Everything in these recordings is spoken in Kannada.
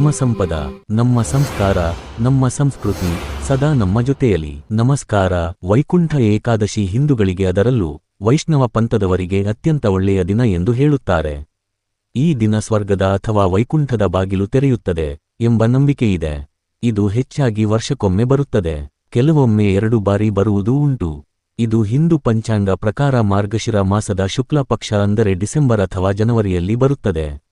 ಧರ್ಮಸಂಪದ ನಮ್ಮ ಸಂಸ್ಕಾರ, ನಮ್ಮ ಸಂಸ್ಕೃತಿ ಸದಾ ನಮ್ಮ ಜೊತೆಯಲ್ಲಿ ನಮಸ್ಕಾರ, ವೈಕುಂಠ ಏಕಾದಶಿ ಹಿಂದೂಗಳಿಗೆ ಅದರಲ್ಲೂ ವೈಷ್ಣವ ಪಂಥದವರಿಗೆ ಅತ್ಯಂತ ಒಳ್ಳೆಯ ದಿನ ಎಂದು ಹೇಳುತ್ತಾರೆ. ಈ ದಿನ ಸ್ವರ್ಗದ ಅಥವಾ ವೈಕುಂಠದ ಬಾಗಿಲು ತೆರೆಯುತ್ತದೆ ಎಂಬ ನಂಬಿಕೆಯಿದೆ. ಇದು ಹೆಚ್ಚಾಗಿ ವರ್ಷಕ್ಕೊಮ್ಮೆ ಬರುತ್ತದೆ. ಕೆಲವೊಮ್ಮೆ ಎರಡು ಬಾರಿ ಬರುವುದೂ ಉಂಟು. ಇದು ಹಿಂದೂ ಪಂಚಾಂಗ ಪ್ರಕಾರ ಮಾರ್ಗಶಿರ ಮಾಸದ ಶುಕ್ಲ ಪಕ್ಷ ಅಂದರೆ ಡಿಸೆಂಬರ್ ಅಥವಾ ಜನವರಿಯಲ್ಲಿ ಬರುತ್ತದೆ.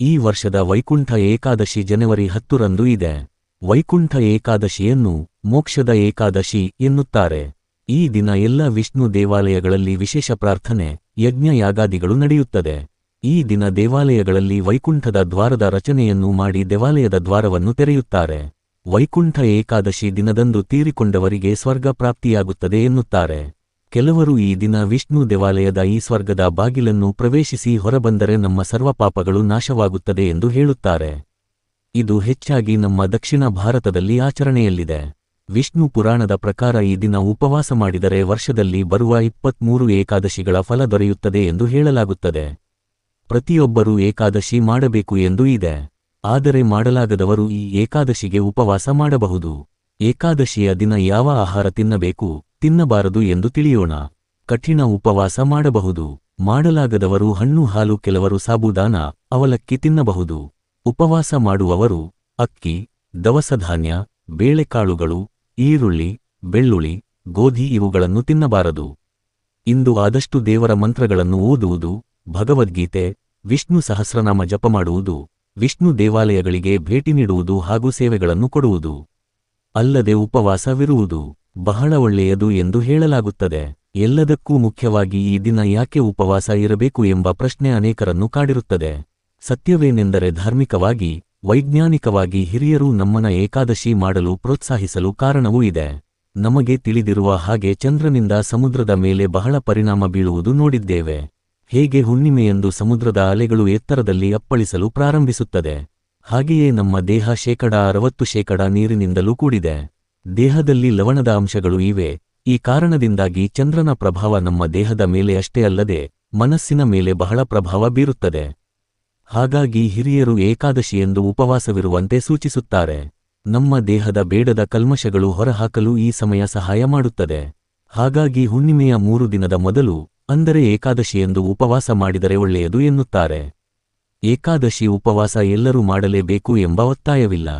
ಈ ವರ್ಷದ ವೈಕುಂಠ ಏಕಾದಶಿ ಜನವರಿ ಹತ್ತರಂದು ಇದೆ. ವೈಕುಂಠ ಏಕಾದಶಿಯನ್ನು ಮೋಕ್ಷದ ಏಕಾದಶಿ ಎನ್ನುತ್ತಾರೆ. ಈ ದಿನ ಎಲ್ಲ ವಿಷ್ಣು ದೇವಾಲಯಗಳಲ್ಲಿ ವಿಶೇಷ ಪ್ರಾರ್ಥನೆ ಯಜ್ಞ ಯಾಗಾದಿಗಳು ನಡೆಯುತ್ತದೆ. ಈ ದಿನ ದೇವಾಲಯಗಳಲ್ಲಿ ವೈಕುಂಠದ ದ್ವಾರದ ರಚನೆಯನ್ನು ಮಾಡಿ ದೇವಾಲಯದ ದ್ವಾರವನ್ನು ತೆರೆಯುತ್ತಾರೆ. ವೈಕುಂಠ ಏಕಾದಶಿ ದಿನದಂದು ತೀರಿಕೊಂಡವರಿಗೆ ಸ್ವರ್ಗ ಪ್ರಾಪ್ತಿಯಾಗುತ್ತದೆ ಎನ್ನುತ್ತಾರೆ. ಕೆಲವರು ಈ ದಿನ ವಿಷ್ಣು ದೇವಾಲಯದ ಈ ಸ್ವರ್ಗದ ಬಾಗಿಲನ್ನು ಪ್ರವೇಶಿಸಿ ಹೊರಬಂದರೆ ನಮ್ಮ ಸರ್ವ ಪಾಪಗಳು ನಾಶವಾಗುತ್ತದೆ ಎಂದು ಹೇಳುತ್ತಾರೆ. ಇದು ಹೆಚ್ಚಾಗಿ ನಮ್ಮ ದಕ್ಷಿಣ ಭಾರತದಲ್ಲಿ ಆಚರಣೆಯಲ್ಲಿದೆ. ವಿಷ್ಣು ಪುರಾಣದ ಪ್ರಕಾರ ಈ ದಿನ ಉಪವಾಸ ಮಾಡಿದರೆ ವರ್ಷದಲ್ಲಿ ಬರುವ ಇಪ್ಪತ್ಮೂರು ಏಕಾದಶಿಗಳ ಫಲ ದೊರೆಯುತ್ತದೆ ಎಂದು ಹೇಳಲಾಗುತ್ತದೆ. ಪ್ರತಿಯೊಬ್ಬರೂ ಏಕಾದಶಿ ಮಾಡಬೇಕು ಎಂದು ಇದೆ. ಆದರೆ ಮಾಡಲಾಗದವರು ಈ ಏಕಾದಶಿಗೆ ಉಪವಾಸ ಮಾಡಬಹುದು. ಏಕಾದಶಿಯ ದಿನ ಯಾವ ಆಹಾರ ತಿನ್ನಬೇಕು? ತಿನ್ನಬಾರದು ಎಂದು ತಿಳಿಯೋಣ. ಕಠಿಣ ಉಪವಾಸ ಮಾಡಬಹುದು. ಮಾಡಲಾಗದವರು ಹಣ್ಣು ಹಾಲು ಕೆಲವರು ಸಾಬುದಾನ, ಅವಲಕ್ಕಿ ತಿನ್ನಬಹುದು. ಉಪವಾಸ ಮಾಡುವವರು ಅಕ್ಕಿ, ದವಸಧಾನ್ಯ, ಬೇಳೆಕಾಳುಗಳು, ಈರುಳ್ಳಿ, ಬೆಳ್ಳುಳ್ಳಿ, ಗೋಧಿ ಇವುಗಳನ್ನು ತಿನ್ನಬಾರದು. ಇಂದು ಆದಷ್ಟು ದೇವರ ಮಂತ್ರಗಳನ್ನು ಓದುವುದು, ಭಗವದ್ಗೀತೆ, ವಿಷ್ಣು ಸಹಸ್ರನಾಮ ಜಪ ಮಾಡುವುದು, ವಿಷ್ಣು ದೇವಾಲಯಗಳಿಗೆ ಭೇಟಿ ನೀಡುವುದು ಹಾಗೂ ಸೇವೆಗಳನ್ನು ಕೊಡುವುದು. ಅಲ್ಲದೆ ಉಪವಾಸವಿರುವುದು. ಬಹಳ ಒಳ್ಳೆಯದು ಎಂದು ಹೇಳಲಾಗುತ್ತದೆ. ಎಲ್ಲದಕ್ಕೂ ಮುಖ್ಯವಾಗಿ ಈ ದಿನ ಯಾಕೆ ಉಪವಾಸ ಇರಬೇಕು ಎಂಬ ಪ್ರಶ್ನೆ ಅನೇಕರನ್ನು ಕಾಡಿರುತ್ತದೆ. ಸತ್ಯವೇನೆಂದರೆ ಧಾರ್ಮಿಕವಾಗಿ, ವೈಜ್ಞಾನಿಕವಾಗಿ ಹಿರಿಯರು ನಮ್ಮನ ಏಕಾದಶಿ ಮಾಡಲು ಪ್ರೋತ್ಸಾಹಿಸಲು ಕಾರಣವೂ ಇದೆ. ನಮಗೆ ತಿಳಿದಿರುವ ಹಾಗೆ ಚಂದ್ರನಿಂದ ಸಮುದ್ರದ ಮೇಲೆ ಬಹಳ ಪರಿಣಾಮ ಬೀಳುವುದು ನೋಡಿದ್ದೇವೆ. ಹೇಗೆ ಹುಣ್ಣಿಮೆಯೆಂದು ಸಮುದ್ರದ ಅಲೆಗಳು ಎತ್ತರದಲ್ಲಿ ಅಪ್ಪಳಿಸಲು ಪ್ರಾರಂಭಿಸುತ್ತದೆ. ಹಾಗೆಯೇ ನಮ್ಮ ದೇಹ ಶೇಕಡ ಅರವತ್ತು ಶೇಕಡ ನೀರಿನಿಂದಲೂ ಕೂಡಿದೆ. ದೇಹದಲ್ಲಿ ಲವಣದ ಅಂಶಗಳು ಇವೆ, ಈ ಕಾರಣದಿಂದಾಗಿ ಚಂದ್ರನ ಪ್ರಭಾವ ನಮ್ಮ ದೇಹದ ಮೇಲೆ ಅಷ್ಟೇ ಅಲ್ಲದೆ ಮನಸ್ಸಿನ ಮೇಲೆ ಬಹಳ ಪ್ರಭಾವ ಬೀರುತ್ತದೆ. ಹಾಗಾಗಿ ಹಿರಿಯರು ಏಕಾದಶಿಯೆಂದು ಉಪವಾಸವಿರುವಂತೆ ಸೂಚಿಸುತ್ತಾರೆ. ನಮ್ಮ ದೇಹದ ಬೇಡದ ಕಲ್ಮಶಗಳು ಹೊರಹಾಕಲು ಈ ಸಮಯ ಸಹಾಯ ಮಾಡುತ್ತದೆ. ಹಾಗಾಗಿ ಹುಣ್ಣಿಮೆಯ ಮೂರು ದಿನದ ಮೊದಲು, ಅಂದರೆ ಏಕಾದಶಿಯೆಂದು ಉಪವಾಸ ಮಾಡಿದರೆ ಒಳ್ಳೆಯದು ಎನ್ನುತ್ತಾರೆ. ಏಕಾದಶಿ ಉಪವಾಸ ಎಲ್ಲರೂ ಮಾಡಲೇಬೇಕು ಎಂಬ ಒತ್ತಾಯವಿಲ್ಲ.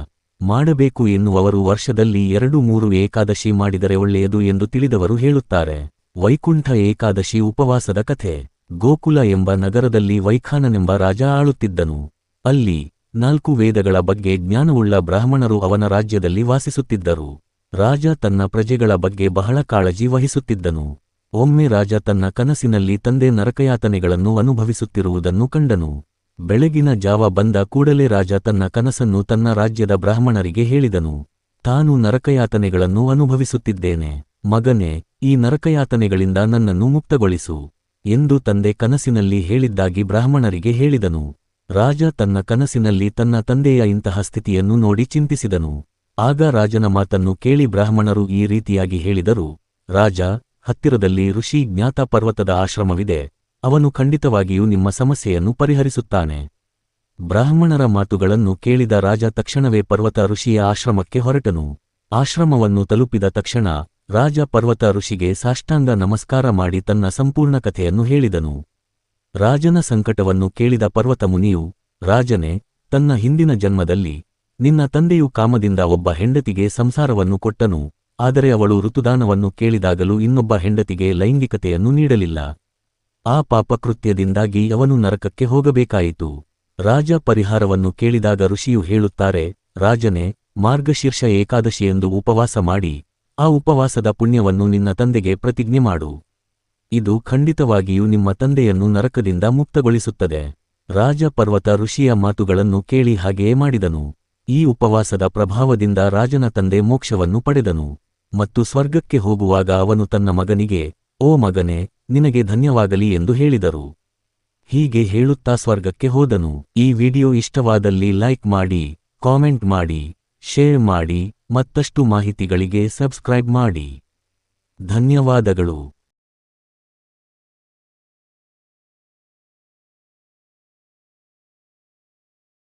ಮಾಡಬೇಕು ಎನ್ನುವವರು ವರ್ಷದಲ್ಲಿ ಎರಡು ಮೂರು ಏಕಾದಶಿ ಮಾಡಿದರೆ ಒಳ್ಳೆಯದು ಎಂದು ತಿಳಿದವರು ಹೇಳುತ್ತಾರೆ. ವೈಕುಂಠ ಏಕಾದಶಿ ಉಪವಾಸದ ಕಥೆ. ಗೋಕುಲ ಎಂಬ ನಗರದಲ್ಲಿ ವೈಖಾನನೆಂಬ ರಾಜ ಆಳುತ್ತಿದ್ದನು. ಅಲ್ಲಿ ನಾಲ್ಕು ವೇದಗಳ ಬಗ್ಗೆ ಜ್ಞಾನವುಳ್ಳ ಬ್ರಾಹ್ಮಣರು ಅವನ ರಾಜ್ಯದಲ್ಲಿ ವಾಸಿಸುತ್ತಿದ್ದರು. ರಾಜ ತನ್ನ ಪ್ರಜೆಗಳ ಬಗ್ಗೆ ಬಹಳ ಕಾಳಜಿ ವಹಿಸುತ್ತಿದ್ದನು. ಒಮ್ಮೆ ರಾಜ ತನ್ನ ಕನಸಿನಲ್ಲಿ ತಂದೆ ನರಕಯಾತನೆಗಳನ್ನು ಅನುಭವಿಸುತ್ತಿರುವುದನ್ನು ಕಂಡನು. ಬೆಳಗಿನ ಜಾವ ಬಂದ ಕೂಡಲೇ ರಾಜ ತನ್ನ ಕನಸನ್ನು ತನ್ನ ರಾಜ್ಯದ ಬ್ರಾಹ್ಮಣರಿಗೆ ಹೇಳಿದನು. ತಾನು ನರಕಯಾತನೆಗಳನ್ನು ಅನುಭವಿಸುತ್ತಿದ್ದೇನೆ. ಮಗನೇ, ಈ ನರಕಯಾತನೆಗಳಿಂದ ನನ್ನನ್ನು ಮುಕ್ತಗೊಳಿಸು ಎಂದು ತಂದೆ ಕನಸಿನಲ್ಲಿ ಹೇಳಿದ್ದಾಗಿ ಬ್ರಾಹ್ಮಣರಿಗೆ ಹೇಳಿದನು. ರಾಜ ತನ್ನ ಕನಸಿನಲ್ಲಿ ತನ್ನ ತಂದೆಯ ಇಂತಹ ಸ್ಥಿತಿಯನ್ನು ನೋಡಿ ಚಿಂತಿಸಿದನು. ಆಗ ರಾಜನ ಮಾತನ್ನು ಕೇಳಿ ಬ್ರಾಹ್ಮಣರು ಈ ರೀತಿಯಾಗಿ ಹೇಳಿದರು. ರಾಜ, ಹತ್ತಿರದಲ್ಲಿ ಋಷಿ ಜ್ಞಾತ ಪರ್ವತದ ಆಶ್ರಮವಿದೆ. ಅವನು ಖಂಡಿತವಾಗಿಯೂ ನಿಮ್ಮ ಸಮಸ್ಯೆಯನ್ನು ಪರಿಹರಿಸುತ್ತಾನೆ. ಬ್ರಾಹ್ಮಣರ ಮಾತುಗಳನ್ನು ಕೇಳಿದ ರಾಜ ತಕ್ಷಣವೇ ಪರ್ವತ ಋಷಿಯ ಆಶ್ರಮಕ್ಕೆ ಹೊರಟನು. ಆಶ್ರಮವನ್ನು ತಲುಪಿದ ತಕ್ಷಣ ರಾಜ ಪರ್ವತ ಋಷಿಗೆ ಸಾಷ್ಟಾಂಗ ನಮಸ್ಕಾರ ಮಾಡಿ ತನ್ನ ಸಂಪೂರ್ಣ ಕಥೆಯನ್ನು ಹೇಳಿದನು. ರಾಜನ ಸಂಕಟವನ್ನು ಕೇಳಿದ ಪರ್ವತ ಮುನಿಯು, ರಾಜನೇ, ತನ್ನ ಹಿಂದಿನ ಜನ್ಮದಲ್ಲಿ ನಿನ್ನ ತಂದೆಯು ಕಾಮದಿಂದ ಒಬ್ಬ ಹೆಂಡತಿಗೆ ಸಂಸಾರವನ್ನು ಕೊಟ್ಟನು, ಆದರೆ ಅವಳು ಋತುದಾನವನ್ನು ಕೇಳಿದಾಗಲೂ ಇನ್ನೊಬ್ಬ ಹೆಂಡತಿಗೆ ಲೈಂಗಿಕತೆಯನ್ನು ನೀಡಲಿಲ್ಲ. ಆ ಪಾಪಕೃತ್ಯದಿಂದಾಗಿ ಅವನು ನರಕಕ್ಕೆ ಹೋಗಬೇಕಾಯಿತು. ರಾಜ ಪರಿಹಾರವನ್ನು ಕೇಳಿದಾಗ ಋಷಿಯು ಹೇಳುತ್ತಾರೆ, ರಾಜನೇ, ಮಾರ್ಗಶೀರ್ಷ ಏಕಾದಶಿಯೆಂದು ಉಪವಾಸ ಮಾಡಿ, ಆ ಉಪವಾಸದ ಪುಣ್ಯವನ್ನು ನಿನ್ನ ತಂದೆಗೆ ಪ್ರತಿಜ್ಞೆ ಮಾಡು. ಇದು ಖಂಡಿತವಾಗಿಯೂ ನಿಮ್ಮ ತಂದೆಯನ್ನು ನರಕದಿಂದ ಮುಕ್ತಗೊಳಿಸುತ್ತದೆ. ರಾಜ ಪರ್ವತ ಋಷಿಯ ಮಾತುಗಳನ್ನು ಕೇಳಿ ಹಾಗೆಯೇ ಮಾಡಿದನು. ಈ ಉಪವಾಸದ ಪ್ರಭಾವದಿಂದ ರಾಜನ ತಂದೆ ಮೋಕ್ಷವನ್ನು ಪಡೆದನು. ಮತ್ತು ಸ್ವರ್ಗಕ್ಕೆ ಹೋಗುವಾಗ ಅವನು ತನ್ನ ಮಗನಿಗೆ, ಓ ಮಗನೇ ನಿನಗೆ ಧನ್ಯವಾಗಲಿ ಎಂದು ಹೇಳಿದರು. ಹೀಗೆ ಹೇಳುತ್ತಾ ಸ್ವರ್ಗಕ್ಕೆ ಹೋದನು. ಈ ವಿಡಿಯೋ ಇಷ್ಟವಾದಲ್ಲಿ ಲೈಕ್ ಮಾಡಿ, ಕಾಮೆಂಟ್ ಮಾಡಿ, ಶೇರ್ ಮಾಡಿ, ಮತ್ತಷ್ಟು ಮಾಹಿತಿಗಳಿಗೆ ಸಬ್ಸ್ಕ್ರೈಬ್ ಮಾಡಿ. ಧನ್ಯವಾದಗಳು.